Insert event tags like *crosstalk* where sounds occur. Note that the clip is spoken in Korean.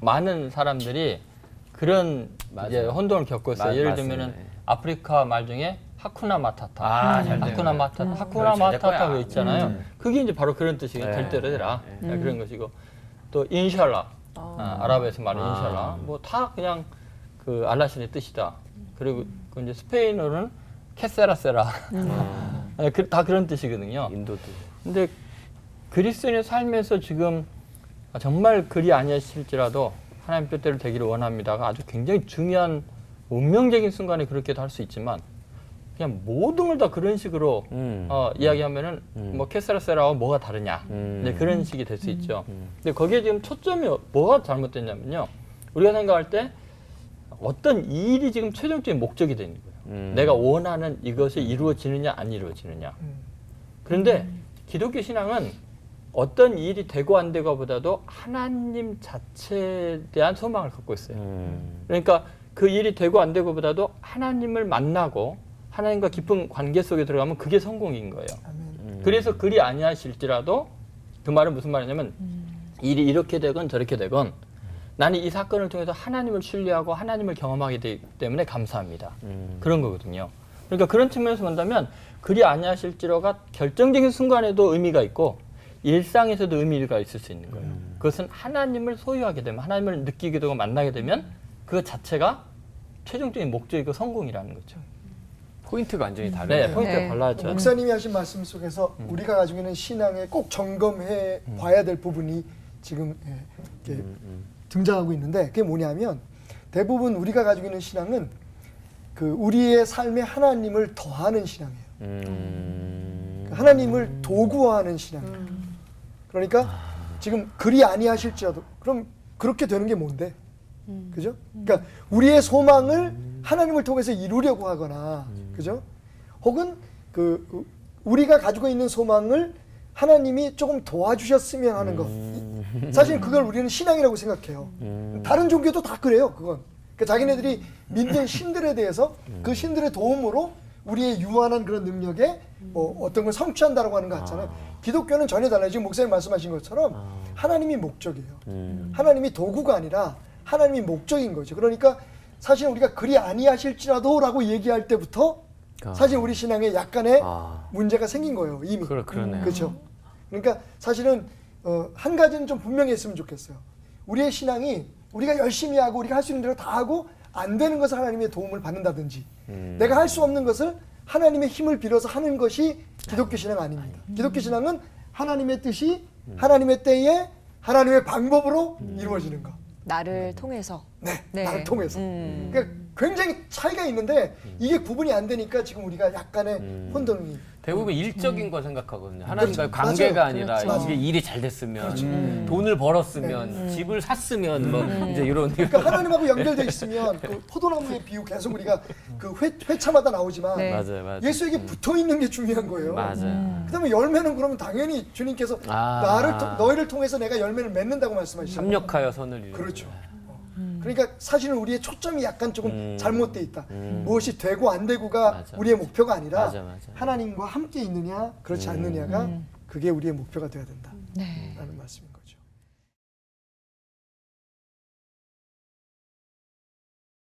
많은 사람들이 그런 맞아요. 이제 혼돈을 겪고 있어요. 맞- 예를. 들면은 예. 아프리카 말 중에 하쿠나 마타타. 아, 잘 되는 하쿠나. 마타타. 음. 하쿠나. 마타타 그 있잖아요. 음. 그게 이제 바로 그런 뜻이에요. 네. 될 대로 되라. 네. 네, 그런 것이고 또 인샬라. 아, 아랍에서 말하는 아. 인샬라. 뭐 다 그냥 그 알라신의 뜻이다. 그리고 그 이제 스페인어는 케세라세라. *laughs* 네, 그- 다 그런 뜻이거든요. 인도도. 근데 그리스도인의 삶에서 지금 정말 그리 아니하실지라도 하나님 뜻대로 되기를 원합니다가 아주 굉장히 중요한 운명적인 순간에 그렇게도 할 수 있지만 그냥 모든 걸 다 그런 식으로 음. 어, 이야기하면은 음. 뭐 캐세라세라와 뭐가 다르냐 음. 이제 그런 식이 될 수 있죠. 음. 근데 거기에 지금 초점이 뭐가 잘못됐냐면요. 우리가 생각할 때 어떤 일이 지금 최종적인 목적이 되는 거예요. 음. 내가 원하는 이것이 이루어지느냐 안 이루어지느냐. 그런데 기독교 신앙은 어떤 일이 되고 안 되고보다도 하나님 자체에 대한 소망을 갖고 있어요. 음. 그러니까 그 일이 되고 안 되고보다도 하나님을 만나고 하나님과 깊은 관계 속에 들어가면 그게 성공인 거예요. 음. 그래서 그리 아니하실지라도 그 말은 무슨 말이냐면 일이 이렇게 되건 저렇게 되건 나는 이 사건을 통해서 하나님을 신뢰하고 하나님을 경험하게 되기 때문에 감사합니다. 음. 그런 거거든요. 그러니까 그런 측면에서 본다면 그리 아니하실지로가 결정적인 순간에도 의미가 있고 일상에서도 의미가 있을 수 있는 거예요. 그것은 하나님을 소유하게 되면 하나님을 느끼게 되고 만나게 되면 그 자체가 최종적인 목적이고 성공이라는 거죠. 포인트가 완전히 다르네. 네, 포인트가 네. 달라져. 목사님이 하신 말씀 속에서 우리가 가지고 있는 신앙에 꼭 점검해 봐야 될 부분이 지금 예, 이렇게 등장하고 있는데 그게 뭐냐면 대부분 우리가 가지고 있는 신앙은 그 우리의 삶에 하나님을 더하는 신앙이에요. 음. 하나님을 도구화하는 신앙이에요. 그러니까 지금 그리 아니하실지라도 그럼 그렇게 되는 게 뭔데? 그죠? 그러니까 우리의 소망을 하나님을 통해서 이루려고 하거나 그죠? 혹은 그그 우리가 가지고 있는 소망을 하나님이 조금 도와주셨으면 하는 것. 이- 사실 그걸 우리는 신앙이라고 생각해요. 다른 종교도 다 그래요. 그건. 그러니까 자기네들이 믿는 신들에 대해서 그 신들의 도움으로 우리의 유한한 그런 능력에 뭐 어떤 걸 성취한다라고 하는 거 같잖아요. 기독교는 전혀 달라요. 지금 목사님 말씀하신 것처럼 하나님이 목적이에요. 음. 하나님이 도구가 아니라 하나님이 목적인 거죠. 그러니까 사실 우리가 그리 아니하실지라도라고 얘기할 때부터 아. 사실 우리 신앙에 약간의 아. 문제가 생긴 거예요. 이미. 그러- 그러네요. 그렇죠. 그러니까 사실은 어, 한 가지는 좀 분명히 했으면 좋겠어요. 우리의 신앙이 우리가 열심히 하고 우리가 할 수 있는 대로 다 하고 안 되는 것을 하나님의 도움을 받는다든지 음. 내가 할 수 없는 것을 하나님의 힘을 빌어서 하는 것이 기독교 신앙 아닙니다. 기독교 신앙은 하나님의 뜻이 하나님의 때에 하나님의 방법으로 이루어지는 것. 나를 통해서. 네, 네. 나를 통해서. 음. 그러니까 굉장히 차이가 있는데 이게 구분이 안 되니까 지금 우리가 약간의 음. 혼돈이. 대부분 일적인 거 생각하거든요. 하나님과의 그렇죠. 관계가 맞아요. 아니라 그렇죠. 음. 이게 일이 잘 됐으면, 돈을 벌었으면, 집을 샀으면, 뭐 이제 이런. 그러니까 하나님하고 *laughs* 연결돼 있으면 그 포도나무의 비유 계속 우리가 그 회, 회차마다 나오지만 네. 맞아요, 맞아요. 예수에게 붙어 있는 게 중요한 거예요. 맞아요. 그다음에 열매는 그러면 당연히 주님께서 아. 나를 통- 너희를 통해서 내가 열매를 맺는다고 말씀하시잖아요. 협력하여 선을 이루는. 그렇죠. 어. 그러니까 사실은 우리의 초점이 약간 조금 음. 잘못돼 있다. 음. 무엇이 되고 안 되고가 맞아. 우리의 목표가 아니라 맞아, 맞아. 하나님과 함께 있느냐 그렇지 않느냐가 그게 우리의 목표가 되어야 된다라는 네. 말씀인 것